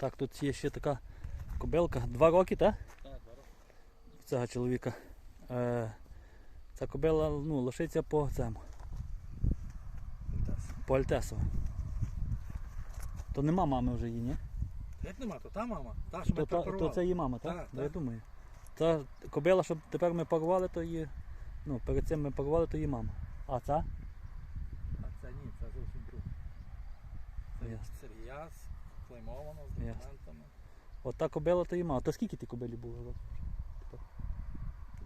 Так, тут є ще така кобилка. Два роки, так? Так, зараз. Цього чоловіка. Е, ця кобила ну, лишиться по цьому. По Альтесову. То нема мами вже її, ні? Як нема, то та мама. Та, що То, ми то, то препарували. це її мама, так? Так, Я так. думаю. Та кобила, що тепер ми парували, то її. Ну, перед цим ми парували, то її мама. А ця? А це ні, це зовсім друге. Це Ясно. Сергіяс, клеймовано з Ясно. документами. От та кобила, то її мама. То скільки ті кобилі було? років?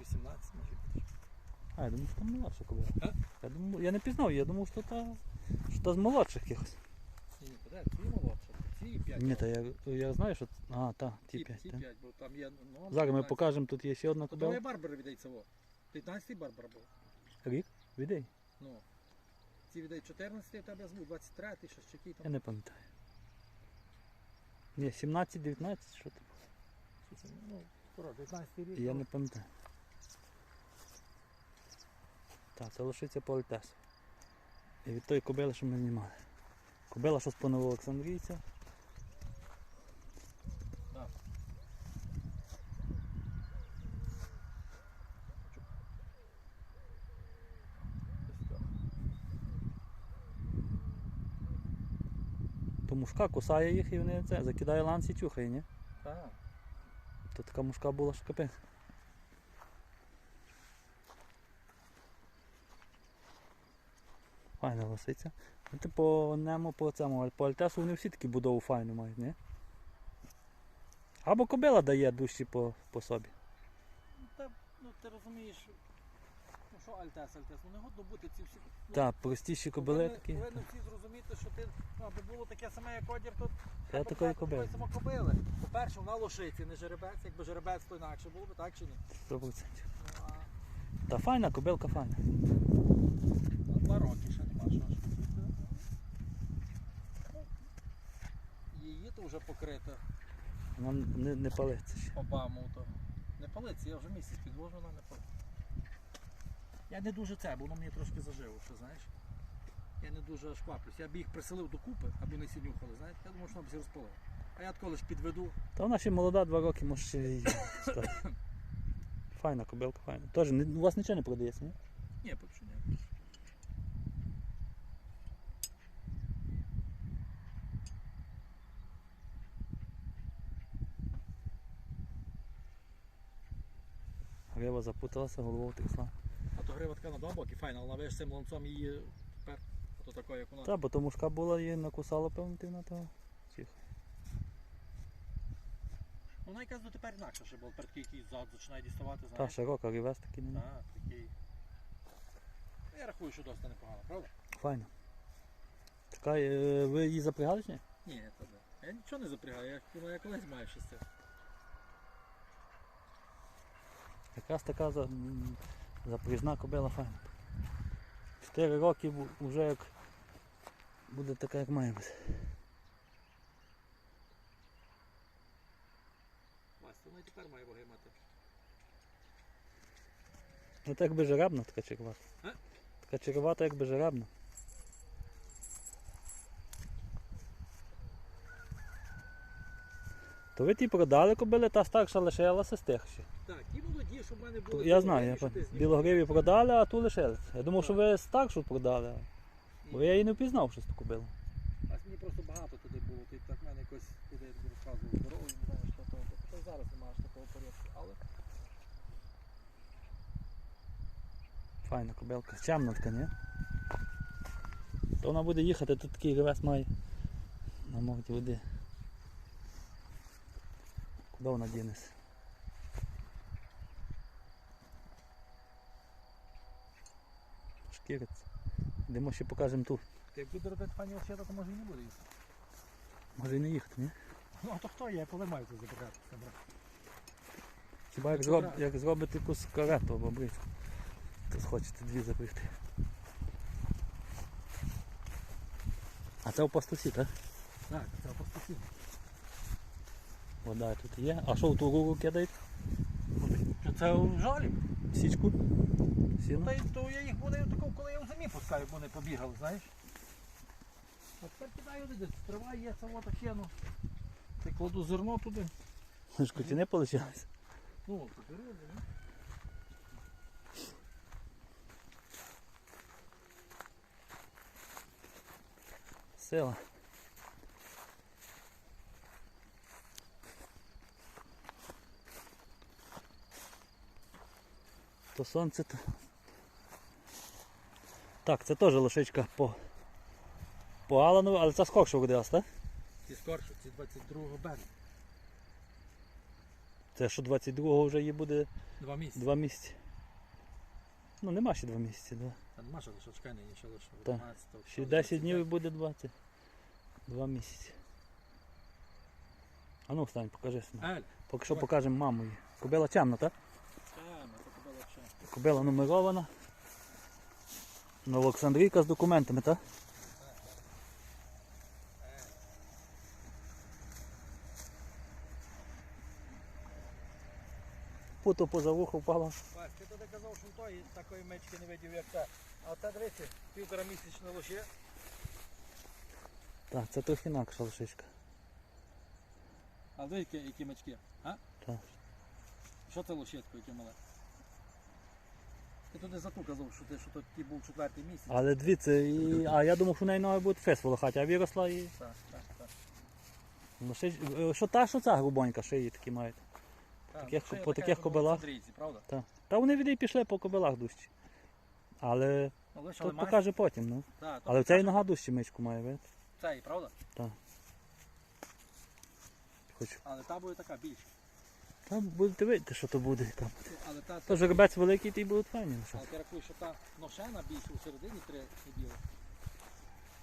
18 може бути. А, я думав, що там молодша кобила. А? Я, думав, я не пізнав, я думав, що та, що та з молодших якихось. Ні, ні, подай, ці молодші, ці 5. Ні, та я, я знаю, що. А, та, ті ті 5. 5, ті 5, бо там є ну, Зараз ми 15. покажемо, тут є ще одна То кобила. Барбара віддається во. 15-й Барбара був. Рік? Відей. Ну. Ці віддай 14-й, в тебе звук 23-й, щось чи який Я не пам'ятаю. Ні, 17-19, що там. Ну, скоро, 19-й рік. Я ну. не пам'ятаю. Так, це лишиться по Альтесу. І від тої кобили, що ми знімали. Кобила, що з Олександрійця. То мушка кусає їх і вони це закидає ланц і тюхає, ні? Так. То така мушка була, що капець. Файна лисиця. Ну, ти по нему по цьому, по альтесу вони всі такі будову файну мають, ні? Або кобила дає дужчі по, по собі. Ну, та, ну ти розумієш, що Альтес, Альтес, ну не годно бути ці всі. Ну, Так, простіші кобили повинні- такі. Повинні всі зрозуміти, що ти, ну, аби було таке саме, як одір, то Я треба такої брати кобили. такої самокобили. По-перше, вона лошиці, не жеребець, якби жеребець, то інакше було б, так чи ні? 100%. Ну, а Та файна, кобилка файна. на два роки ще нема що ж. Ну, Її то вже покрита Вона не, не палиться ще. Обаму, то не палиться, я вже місяць підвожу, вона не палиться. Я не дуже це, бо воно мені трошки зажило, що знаєш. Я не дуже аж кваплюсь. Я б їх приселив докупи, аби не сінюхали, знаєте. Я думав, що вона б всі розпалила. А я коли ж підведу, Та вона ще молода, два роки, може ще її стати. Файна кобилка, файна. Тож, не- у вас нічого не продається, ні? ні, поки що ні. Грива запуталася, голову трясла. А то грива така на два боки, файна, але навеш цим ланцом її тепер. А то такою, як вона. Та, бо то мушка була її накусала, певно, ти на того. Тихо. Вона якась дотепер інакше ще була, такий якийсь зад починає діставати, Та знаєш. широка, рівес такий не. Так, такий. Ну, Я рахую, що досить непогано, правда? Файна. Така, е, ви її запрягали чи ні? Ні, то да. Я нічого не запрягаю, я, ну, я колись маю щось це. Якраз така за, м, запряжна кобила файна. Чотири роки вже як буде така, як має бути. Вона і тепер має мати. Ну так би жеребна така червата. А? Така червата, якби жеребна. То ви ті продали кобили, та старша лишилася з тих ще. Так, ті молоді, щоб в мене були. Я знаю, я білогриві, ти продали, а ту лишилися. Я думав, що ви старшу продали. Бо я її не впізнав, що з ту кобилу. А мені просто багато туди було, ти так мене якось туди розказував дорогу, не знаю, що то. Та й зараз немає ж такого порядку, але Файна кобилка. Чемна така, ні? То вона буде їхати, тут такий ревес має. На морді води. Куди вона дінеться? Шкіриться. Йдемо ще покажемо ту. ти як буде робити пані овчета, то може і не буде їсти. Може і не їхати, ні? Ну а то хто є, коли маю це забирати? забрати? Хіба як, зроб, як зробити якусь карету або бричку, то схочете дві запрягти. А це у пастусі, так? Так, це постійно. Вода тут є. А що в ту руку кидають? Це жалі? Січку? Сіно? Та й то я їх вони тако, коли я в зимі пускаю, вони побігали, знаєш. От тепер кидаю люди, трава є, це от ще, ну. Ти Кладу зерно туди. ж кутіни вийшли. Ну, беру, беру. Сила. То сонце, то. Так, це теж лошичка по. По Алану, але це скорше родилась, так? Ці скорше, ці 22 березня. Це що 22-го вже їй буде Два місяці. два місяці. Ну нема ще два місяці, да. Та нема ще лише чекай, ні, ще лише. 11 Ще 10 днів і буде 20. Два місяці. А ну встань, покажи. сина. Ель, Поки що давай. покажемо маму її. Кобила темна, так? Чекаємо, то тебе легше. Кобила нумерована. Ну, Олександрійка з документами, так? Путо поза вухо. Вась, ти туди казав, що той такої мечки не видів, як це. А це дивіться, півтора місячне лоше. Так, це трохи інакша лошичка. А дивіться, які мечки. А? Так. Що це лошечко, яке мале? Ти туди зату казав, що ти що то ті був четвертий місяць. Але дивіться, і... а я думав, що в неї ноги будуть фес волохаті, а виросла і. Так, так, так. Лошич... е, Що та, що ця грубонька, шиї такі мають. Так, Таких- ну, по таких кобилах? Правда? Та. Та вони від неї пішли по кобилах дужчі. Але Ну, лише, то але має- покаже потім, ну. Так, то Але в покаже. нога дужчі мичку має, видите? Цей, правда? Хочу. Але та буде така більша. Там будете видіти, що то буде. Там. Але та, То жеребець великий, то й будуть файні. ну що. але ти рахуєш, що та ношена більше у середині три біла.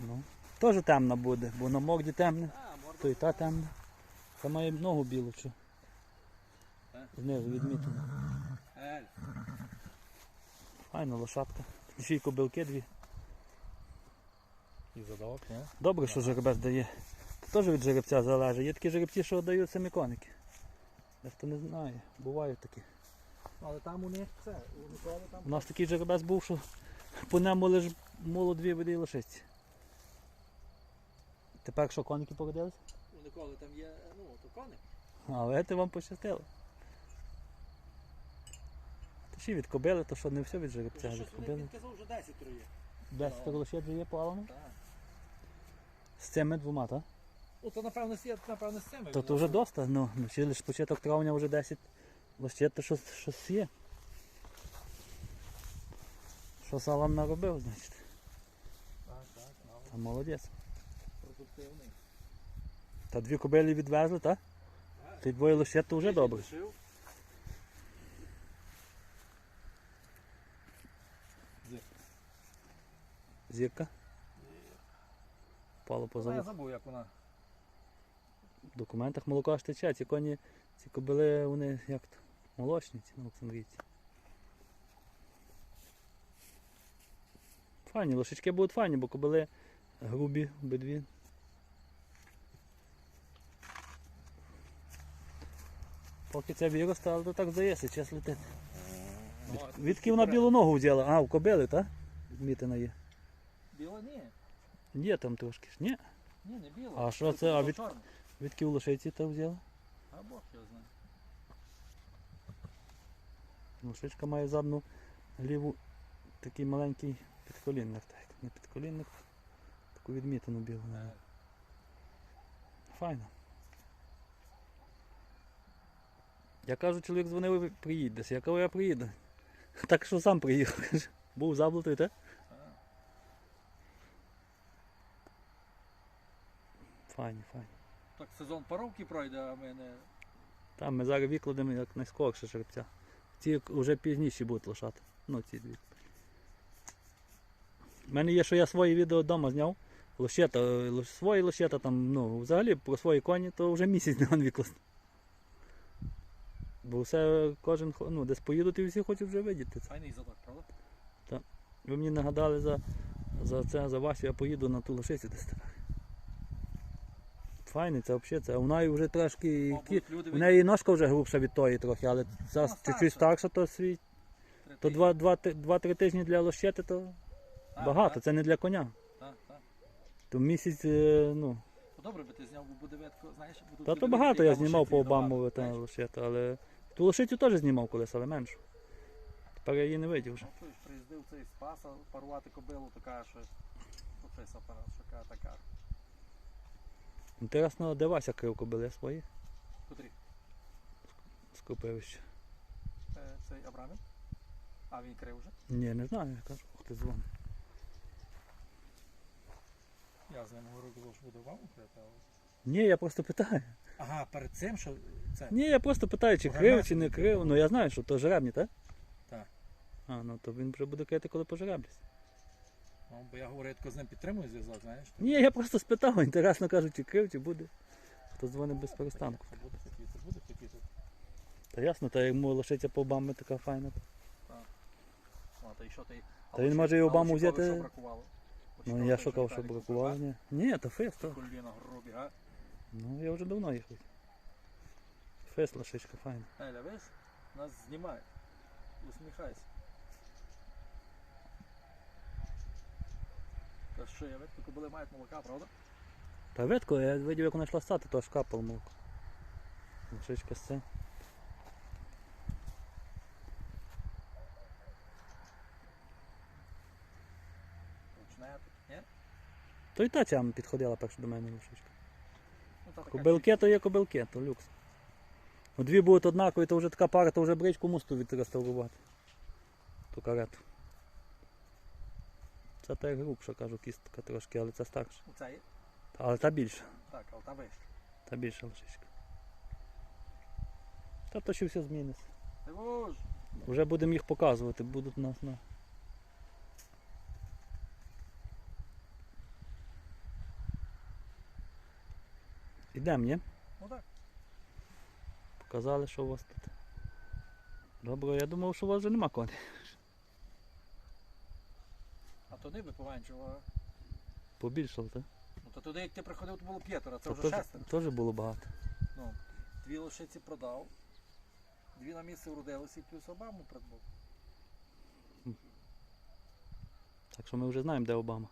Ну. Теж темна буде, бо на морді темне, А, морда. то і та темна. Та має ногу білу, що. Е? Знизу відмітено. Ель. Файна лошадка. Ще й кобилки дві. І задавок, ні? Добре, що жеребець дає. Це теж від жеребця залежить. Є такі жеребці, що дають самі коники. Дехто не знає, бувають такі. Але там у них це, у там. У нас такий жеребець був, що по ньому лиш моло дві води лошиці. Тепер що коники породились? У Миколи там є, ну, то коник. А ви вам пощастило. Та ще від кобили, то що не все від жеребця, від кобили. Він казав, вже 10 є. Десять лошадь вже є Алану? Так. З цими двома, так? Ну, то напевно світ, напевно, з цими. То, то вже доста, ну, ну ще лише початок травня вже 10 лошадь, то щось, щось є. Що Алан наробив, значить. Так, так, ну, Та молодець. продуктивний. Та дві кобилі відвезли, так? Ти двоє лошадь, то вже добре. лишив. Зірка. Пало поза Але я забув, як вона. В документах молоко аж тече, ці коні, ці кобили, вони як то, молочні ці Олександрійці. Файні, лошечки будуть файні, бо кобили грубі обидві. Поки це виросте, але то так здається, час летить. Ну, Від, відки вона білу ногу взяла? А, у кобили, так? Відмітина є. Біла ні. Є там трошки ж. Ні. Ні, не біла. А що це? А від-. Відки у лошиці там взяла? А Бог його знає. Лошичка має задну ліву такий маленький підколінник. Так, не підколінник, таку відмітину білу. має. Файно. Я кажу, чоловік дзвонив, приїдь десь. Я кажу, я приїду. Так що сам приїхав. каже. Був заблутий, так? А. Файні, файні. Так сезон паровки пройде, а ми не. Там ми зараз викладемо як найскорше жеребця. Ці вже пізніші будуть лишати. Ну, ці дві. У мене є, що я свої відео вдома зняв. Лощета, е, свої лощета там, ну, взагалі про свої коні, то вже місяць не викласти. Бо все кожен ну, десь поїдуть і всі хочуть вже видіти це. Файний задок, правда? Ви мені нагадали за, за це, за Васю, я поїду на ту лошицю десь тепер. Файний це взагалі, це. А вона вже трошки. Мабуть, кі- люди У неї ножка вже грубша від тої трохи, але ця Вона чуть-чуть старша. старша, то свій. три То тижні. 2-3 тижні для лощети, то Так, багато, так, це не для коня. Так, так. То місяць, е, ну, То Добре би ти зняв, бо буде видко, знаєш, буде Та то багато я знімав по набагато, та лошити, але ту лошицю теж знімав колись, але меншу. Тепер я її не видів вже. Ну, чуєш, приїздив цей Спаса парувати кобилу, така, що офис апарат, така, така. Інтересно, де Вася крив кобили свої Котрі? скупив ще. Е, Цей Абрамів? А він крив вже? Ні, не знаю, я кажу, хто дзвонить. Я з ним говорю, що буде вам укрити, але... Ні, я просто питаю. Ага, перед цим, що це. Ні, я просто питаю, чи крив, чи не крив. Ну я знаю, що то жеребні, так? Так. А, ну то він вже буде крити, коли пожереблюсь. Ну, бо я говорю, я тако з ним підтримую зв'язок, знаєш. Ні, я просто спитав, інтересно кажу, чи крив, чи буде. Хто дзвонить без перестанку. Що буде хотіти, буде хотіти. Та ясно, та йому лошиця по Обамі така файна. Ну, а то і що ти? Та він може і Обаму взяти- Що бракувало? Ну я шукав, що бракувало. Ні, ні то фест, то. Коліна грубі, а? Ну я вже давно їх. Фест лошичка файна. Еля, весь? Нас знімають. Усміхайся. Та що, я видно, кобили мають молока, правда? Та видко, я видів, як вона йшла стати, то аж капало молоко. З це. Ручне тут, ні? То і та ця підходила перша до мене лошичка. Ну, та така Кобилки то є кобилки, то люкс. Ну, дві будуть однакові, то вже така пара, то вже бричку мусту відреставрувати. Ту карету. Це та як грубша, кажу, кістка трошки, але це старша. Оце є? Але та більша. Так, але та вища. Та більша лошичка. Та то ще все зміниться. Дивуж! Вже будемо їх показувати, будуть нас на. Ідемо, ні? Ну так. Показали, що у вас тут. Добре, я думав, що у вас вже нема коней. Туди би пованчував. Побільшало, так? Ну то туди, як ти приходив, то було п'ятеро, це вже шестеро. Теж було багато. Ну, дві лошиці продав, дві на місце вродилися і плюс Обаму придбав. Так що ми вже знаємо, де Обама.